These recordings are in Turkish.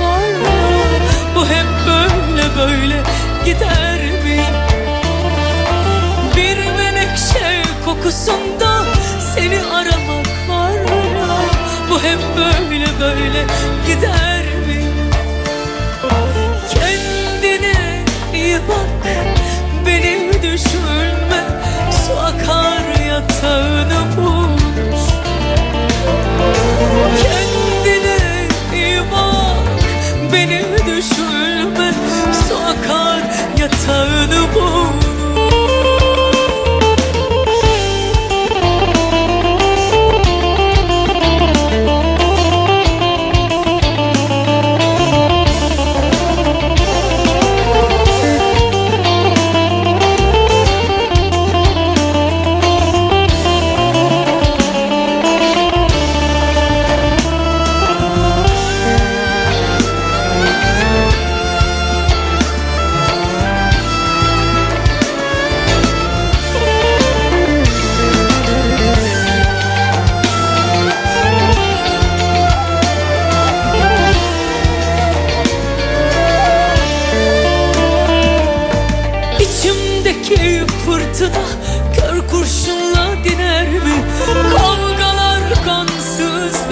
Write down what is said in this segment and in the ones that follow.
Var ya Bu hep böyle böyle gider mi? Bir menekşe kokusunda seni aramak var ya Bu hep böyle böyle gider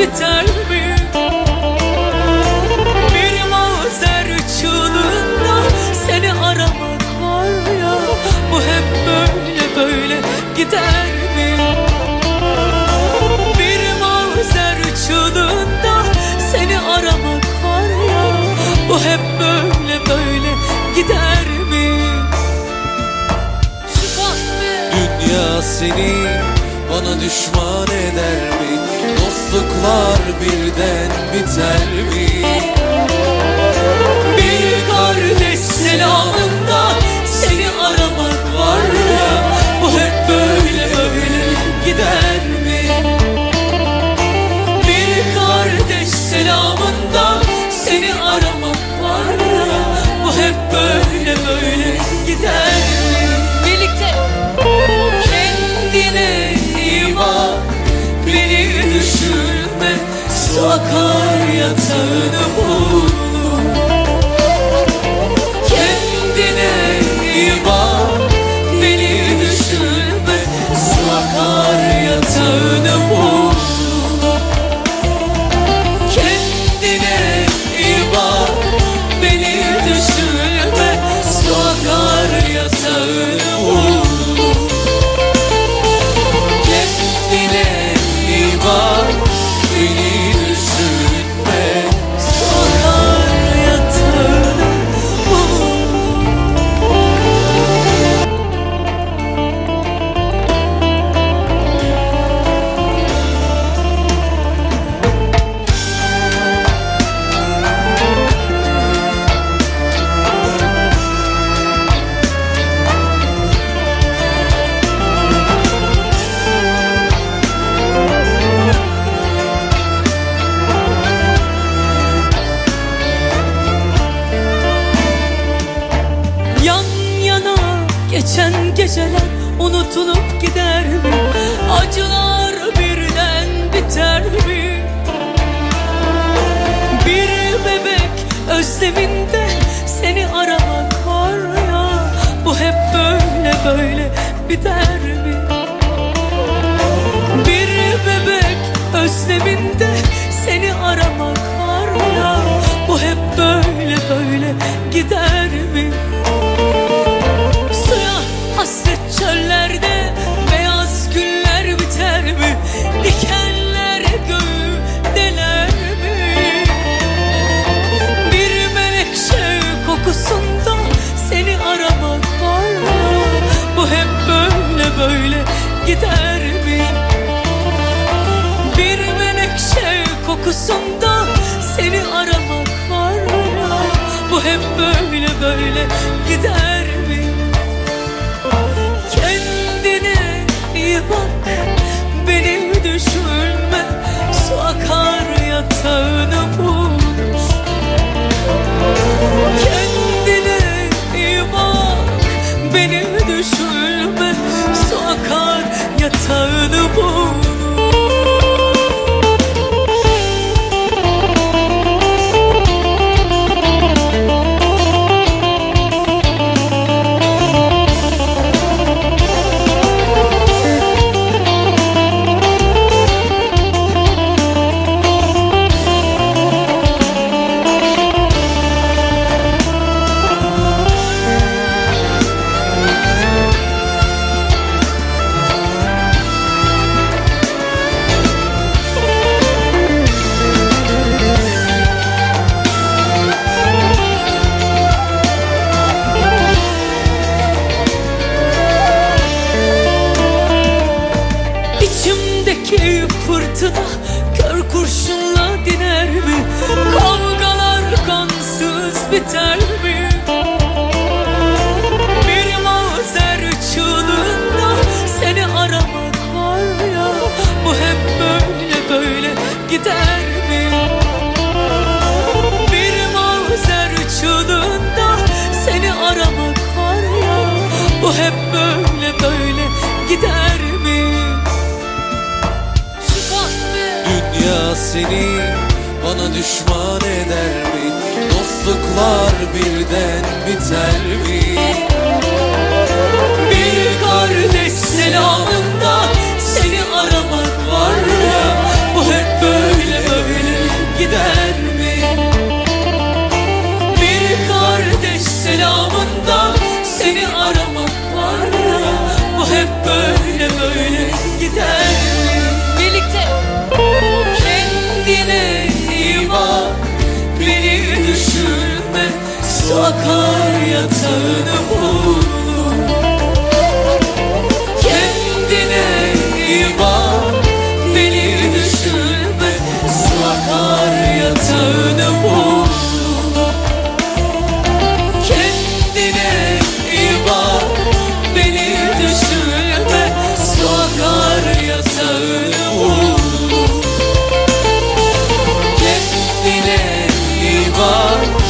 biter mi? Bir mazer çığlığında seni aramak var ya Bu hep böyle böyle gider mi? Bir mazer çığlığında seni aramak var ya Bu hep böyle böyle gider mi? Dünya seni bana düşman eder mi? Dostluklar birden biter mi? Bir kardeş selamında akar yatağını unutulup gider mi? Acılar birden biter mi? Bir bebek özleminde seni aramak var ya Bu hep böyle böyle biter mi? Bir bebek özleminde seni aramak var ya Bu hep böyle böyle gider mi? Kokusunda seni aramak var ya Bu hep böyle böyle gider fırtına kör kurşunla diner mi? Kavgalar kansız biter mi? Bir mazer çığlığında seni aramak var ya Bu hep böyle böyle gider seni bana düşman eder mi? Dostluklar birden biter mi? Bir kardeş selamında yatağını buldum. Kendine iyi bak Beni düşünme Su akar yatağını buldum. Kendine iyi düşünme Su yatağını buldum. Kendine iyi